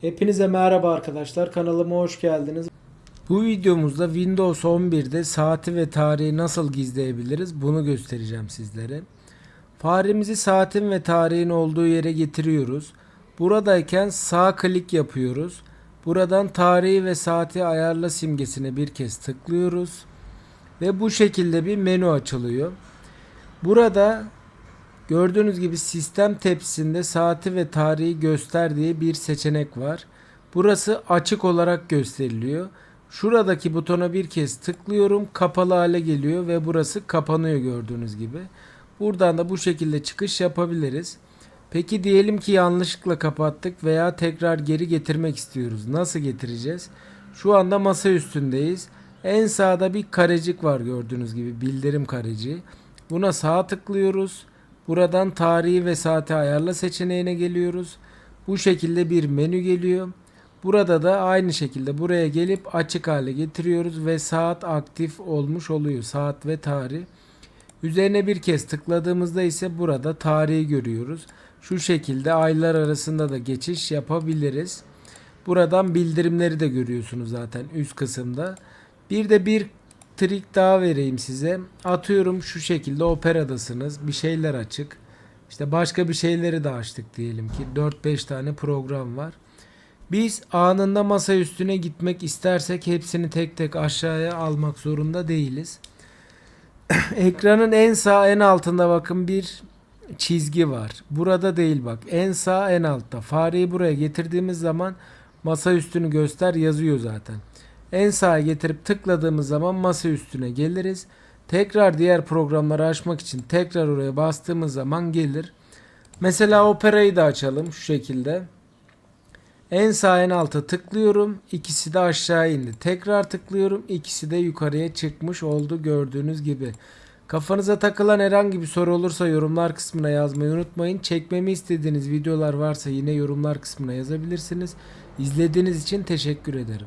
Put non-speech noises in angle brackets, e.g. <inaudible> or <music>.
Hepinize merhaba arkadaşlar. Kanalıma hoş geldiniz. Bu videomuzda Windows 11'de saati ve tarihi nasıl gizleyebiliriz bunu göstereceğim sizlere. Faremizi saatin ve tarihin olduğu yere getiriyoruz. Buradayken sağ klik yapıyoruz. Buradan tarihi ve saati ayarla simgesine bir kez tıklıyoruz. Ve bu şekilde bir menü açılıyor. Burada Gördüğünüz gibi sistem tepsisinde saati ve tarihi göster diye bir seçenek var. Burası açık olarak gösteriliyor. Şuradaki butona bir kez tıklıyorum. Kapalı hale geliyor ve burası kapanıyor gördüğünüz gibi. Buradan da bu şekilde çıkış yapabiliriz. Peki diyelim ki yanlışlıkla kapattık veya tekrar geri getirmek istiyoruz. Nasıl getireceğiz? Şu anda masa üstündeyiz. En sağda bir karecik var gördüğünüz gibi bildirim kareci. Buna sağ tıklıyoruz. Buradan tarihi ve saati ayarla seçeneğine geliyoruz. Bu şekilde bir menü geliyor. Burada da aynı şekilde buraya gelip açık hale getiriyoruz ve saat aktif olmuş oluyor. Saat ve tarih. Üzerine bir kez tıkladığımızda ise burada tarihi görüyoruz. Şu şekilde aylar arasında da geçiş yapabiliriz. Buradan bildirimleri de görüyorsunuz zaten üst kısımda. Bir de bir trik daha vereyim size. Atıyorum şu şekilde operadasınız. Bir şeyler açık. İşte başka bir şeyleri de açtık diyelim ki. 4-5 tane program var. Biz anında masa üstüne gitmek istersek hepsini tek tek aşağıya almak zorunda değiliz. <clears throat> Ekranın en sağ en altında bakın bir çizgi var. Burada değil bak. En sağ en altta. Fareyi buraya getirdiğimiz zaman masa üstünü göster yazıyor zaten. En sağa getirip tıkladığımız zaman masa üstüne geliriz. Tekrar diğer programları açmak için tekrar oraya bastığımız zaman gelir. Mesela operayı da açalım şu şekilde. En sağ en alta tıklıyorum. İkisi de aşağı indi. Tekrar tıklıyorum. İkisi de yukarıya çıkmış oldu gördüğünüz gibi. Kafanıza takılan herhangi bir soru olursa yorumlar kısmına yazmayı unutmayın. Çekmemi istediğiniz videolar varsa yine yorumlar kısmına yazabilirsiniz. İzlediğiniz için teşekkür ederim.